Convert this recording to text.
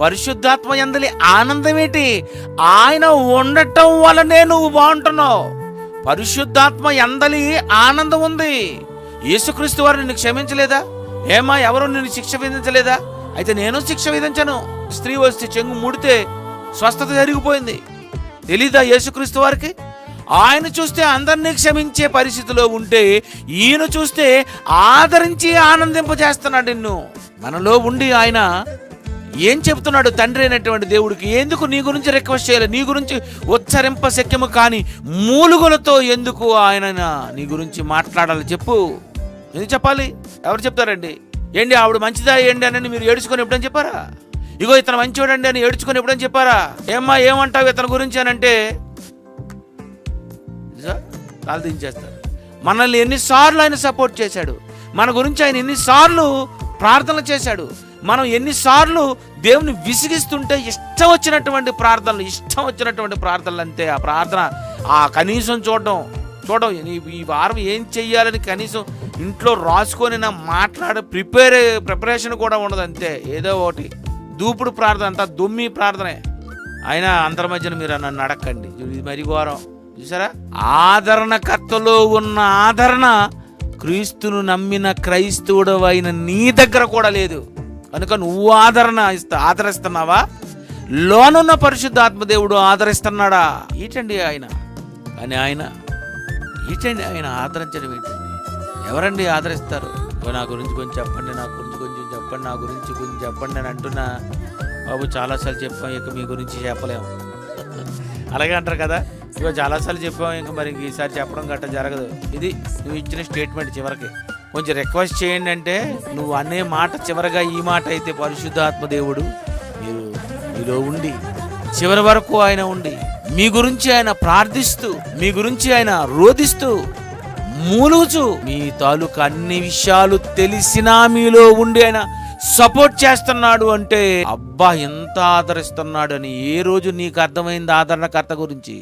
పరిశుద్ధాత్మ ఎందలి ఆనందమేటి? ఆయన ఉండటం వలనే నువ్వు బాగుంటున్నావు. పరిశుద్ధాత్మ ఎందలి ఆనందం ఉంది. యేసుక్రీస్తు వారు నిన్ను క్షమించలేదా? ఏమా ఎవరు నిన్ను శిక్ష విధించలేదా? అయితే నేను శిక్ష విధించను. స్త్రీ వస్తే చెంగు ముడితే స్వస్థత జరిగిపోయింది. తెలీదా యేసుక్రీస్తు వారికి? ఆయన చూస్తే అందరినీ క్షమించే పరిస్థితిలో ఉంటే ఈయన చూస్తే ఆదరించి ఆనందింపజేస్తున్నాడు నిన్ను. మనలో ఉండి ఆయన ఏం చెప్తున్నాడు తండ్రి అయినటువంటి దేవుడికి? ఎందుకు నీ గురించి రిక్వెస్ట్ చేయాలి? నీ గురించి ఉచ్చరింప శక్యము కానీ మూలుగులతో ఎందుకు ఆయన నీ గురించి మాట్లాడాలి చెప్పు. ఎందుకు చెప్పాలి? ఎవరు చెప్తారండి? ఏంటి ఆవిడ మంచిదా ఏంటి అని మీరు ఏడుచుకొని ఎప్పుడని చెప్పారా? ఇగో ఇతను మంచివాడండి అని ఏడుచుకొని ఎప్పుడని చెప్పారా? ఏమ్మా ఏమంటావు ఇతని గురించి అని అంటే కాలు దించేస్తారు. మనల్ని ఎన్నిసార్లు ఆయన సపోర్ట్ చేశాడు? మన గురించి ఆయన ఎన్నిసార్లు ప్రార్థన చేశాడు? మనం ఎన్నిసార్లు దేవుని విసిగిస్తుంటే ఇష్టం వచ్చినటువంటి ప్రార్థనలు ఇష్టం వచ్చినటువంటి ప్రార్థనలు అంతే ఆ ప్రార్థన ఆ కనీసం చూడడం చూడడం ఈ- వారం ఏం చెయ్యాలని కనీసం ఇంట్లో రాసుకొని నా మాట్లాడే ప్రిపేర్ ప్రిపరేషన్ కూడా ఉండదు అంతే. ఏదో ఒకటి. దూపుడు ప్రార్థన అంతా దుమ్మి ప్రార్థనే. అయినా అందరి మధ్యన మీరు నన్ను అడక్కండి ఇది మరి ఘోరం. చూసారా? ఆదరణకర్తలో ఉన్న ఆదరణ క్రీస్తును నమ్మిన క్రైస్తవుడు అయిన నీ దగ్గర కూడా లేదు. కనుక నువ్వు ఆదరణ ఇస్తా ఆదరిస్తున్నావా? లోనున్న పరిశుద్ధాత్మ దేవుడు ఆదరిస్తున్నాడా? ఏంటండి ఆయన. అని ఆయన ఏంటండి ఆయన ఆదరించడం ఏంటండి ఎవరండి ఆదరిస్తారు? నా గురించి కొంచెం చెప్పండి నా గురించి కొంచెం చెప్పండి నా గురించి కొంచెం చెప్పండి అని అంటున్నా. బాబు చాలాసార్లు చెప్పాం ఇక మీ గురించి చెప్పలేము అలాగే అంటారు కదా? ఇగో చాలాసార్లు చెప్పాం ఇంకా మరి ఇంక ఈసారి చెప్పడం గట్ట జరగదు. ఇది నువ్వు ఇచ్చిన స్టేట్మెంట్ చివరికి. కొంచెం రిక్వెస్ట్ చేయండి అంటే నువ్వు అనే మాట చివరగా ఈ మాట అయితే పరిశుద్ధాత్మ దేవుడు మీరు మీలో ఉండి చివరి వరకు ఆయన ఉండి మీ గురించి ఆయన ప్రార్థిస్తూ మీ గురించి ఆయన రోధిస్తూ మూలుగుచు మీ తాలూకా అన్ని విషయాలు తెలిసినా మీలో ఉండి ఆయన సపోర్ట్ చేస్తున్నాడు అంటే అబ్బా ఎంత ఆదరిస్తున్నాడు అని ఏ రోజు నీకు అర్థమైంది ఆదరణకర్త గురించి?